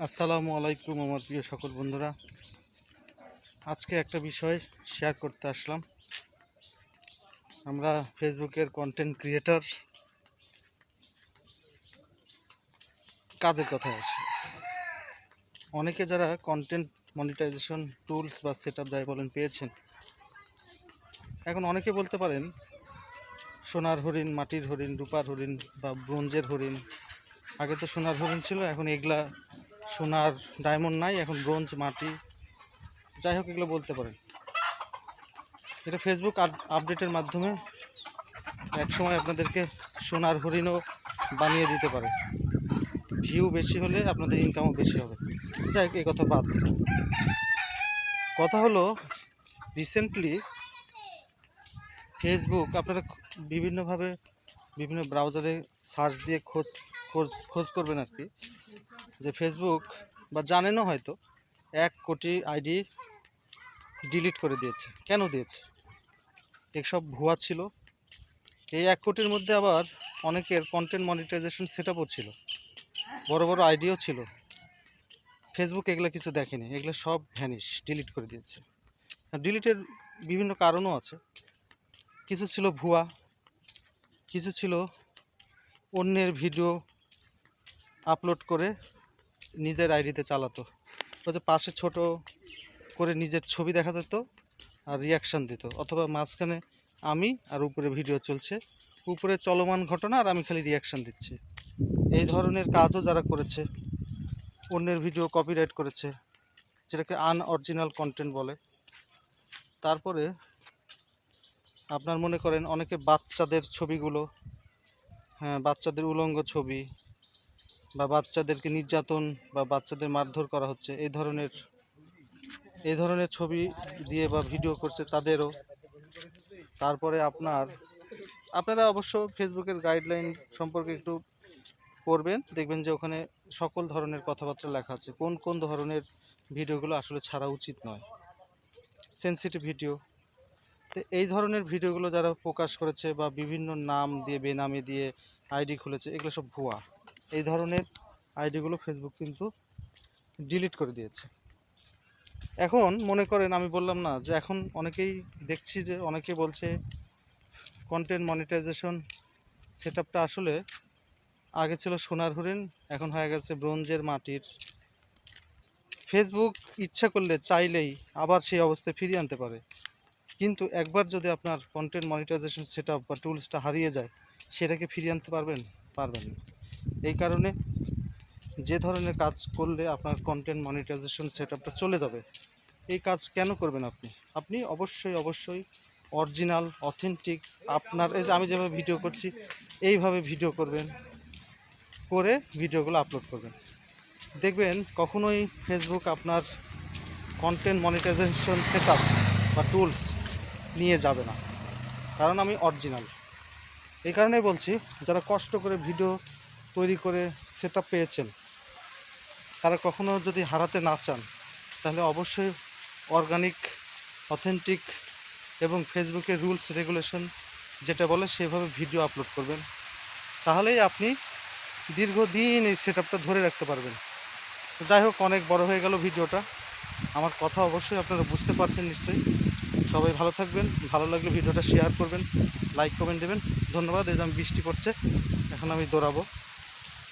আসসালামু আলাইকুম আমার প্রিয় সকল বন্ধুরা। আজকে একটা বিষয় শেয়ার করতে আসলাম। আমরা ফেসবুকের কন্টেন্ট ক্রিয়েটর কাজের কথায় আসি অনেকে যারা কন্টেন্ট মনিটাইজেশন টুলস বা সেট আপ যাই বলেন পেয়েছেন, এখন অনেকে বলতে পারেন, সোনার হরিণ, মাটির হরিণ, রূপার হরিণ বা ব্রোঞ্জের হরিণ, আগে তো সোনার হরিণ ছিল, এখন এগুলা সোনার ডায়মন্ড নাই, এখন ব্রোঞ্জ মাটি। যাই হোক, এগুলো বলতে পারেন। এটা ফেসবুক আপ- আপডেটের মাধ্যমে একসময় আপনাদেরকে সোনার হরিণও বানিয়ে দিতে পারে। ভিউ বেশি হলে আপনাদের ইনকামও বেশি হবে। যাই হোক, এই কথা বাদ। কথা হলো রিসেন্টলি ফেসবুক আপনারা বিভিন্নভাবে বিভিন্ন ব্রাউজারে সার্চ দিয়ে খোঁজ খোঁজ খোঁজ করবেন আর কি। যে ফেসবুক বা জানেনও হয়তো এক কোটি আইডি ডিলিট করে দিয়েছে। কেন দিয়েছে? এসব ভুয়া ছিল। এই এক কোটির মধ্যে আবার অনেকের কন্টেন্ট মনিটাইজেশন সেট আপও ছিল। বড় বড় আইডিও ছিল। ফেসবুক এগুলো কিছু দেখেনি। এগুলো সব ভ্যানিশ ডিলিট করে দিয়েছে। ডিলিটের বিভিন্ন কারণও আছে। কিছু ছিল ভুয়া, কিছু ছিল অন্যের ভিডিও আপলোড করে নিজের আইডিতে চালাতো। হয়তো পাশে ছোট করে নিজের ছবি দেখা যেত আর রিয়াকশান দিত। অথবা মাঝখানে আমি আর উপরে ভিডিও চলছে। উপরে চলমান ঘটনা আর আমি খালি রিয়াকশান দিচ্ছি। এই ধরনের কাজও যারা করেছে, অন্যের ভিডিও কপিরাইট করেছে, যেটাকে আনঅরিজিনাল কন্টেন্ট বলে। তারপরে আপনার মনে করেন অনেকে বাচ্চাদের ছবিগুলো হ্যাঁ বাচ্চাদের উলঙ্গ ছবি বা বাচ্চাদেরকে নির্যাতন বা বাচ্চাদের মারধর করা হচ্ছে, এই ধরনের এই ধরনের ছবি দিয়ে বা ভিডিও করছে তাদেরও। তারপরে আপনার, আপনারা অবশ্য ফেসবুকের গাইডলাইন সম্পর্কে একটু পড়বেন, দেখবেন যে ওখানে সকল ধরনের কথাবার্তা লেখা আছে। কোন কোন ধরনের ভিডিওগুলো আসলে ছাড়া উচিত নয়। Sensitive video. তো এই ধরনের ভিডিওগুলো যারা প্রকাশ করেছে বা বিভিন্ন নাম দিয়ে, বেনামে দিয়ে আইডি খুলেছে, এগুলো সব ভুয়া। এই ধরনের আইডিগুলো ফেসবুক কিন্তু ডিলিট করে দিয়েছে। এখন মনে করেন, আমি বললাম না যে এখন অনেকেই দেখছি যে অনেকে বলছে কন্টেন্ট মনিটাইজেশন সেট আসলে আগে ছিল সোনার হরিণ, এখন হয়ে গেছে ব্রোঞ্জের মাটির। ফেসবুক ইচ্ছা করলে চাইলেই আবার সেই অবস্থায় ফিরিয়ে আনতে পারে। কিন্তু একবার যদি আপনার কন্টেন্ট মনিটাইজেশন সেট বা টুলসটা হারিয়ে যায়, সেটাকে ফিরিয়ে আনতে পারবেন? পারবেন না। এই কারণে যে ধরনের কাজ করলে আপনার কন্টেন্ট মনিটাইজেশন সেট চলে যাবে, এই কাজ কেন করবেন আপনি? আপনি অবশ্যই অবশ্যই অরিজিনাল অথেন্টিক আপনার, এই যে আমি যেভাবে ভিডিও করছি, এইভাবে ভিডিও করবেন, করে ভিডিওগুলো আপলোড করবেন। দেখবেন কখনোই ফেসবুক আপনার কন্টেন্ট মনিটাইজেশন সেট বা টুলস নিয়ে যাবে না, কারণ আমি অরিজিনাল এই কারণেই বলছি, যারা কষ্ট করে ভিডিও তৈরি করে সেট পেয়েছেন। তারা কখনো যদি হারাতে না চান, তাহলে অবশ্যই অর্গানিক অথেন্টিক এবং ফেসবুকের রুলস রেগুলেশন যেটা বলে সেভাবে ভিডিও আপলোড করবেন। তাহলেই আপনি দীর্ঘদিন এই সেট ধরে রাখতে পারবেন। যাই হোক, অনেক বড় হয়ে গেল ভিডিওটা। আমার কথা অবশ্যই আপনারা বুঝতে পারছেন নিশ্চয়ই। সবাই ভালো থাকবেন, ভালো লাগলে ভিডিওটা শেয়ার করবেন লাইক কমেন্ট দেবেন। ধন্যবাদ, এই যে আমি বৃষ্টি পড়ছে, এখন আমি দৌড়াবো।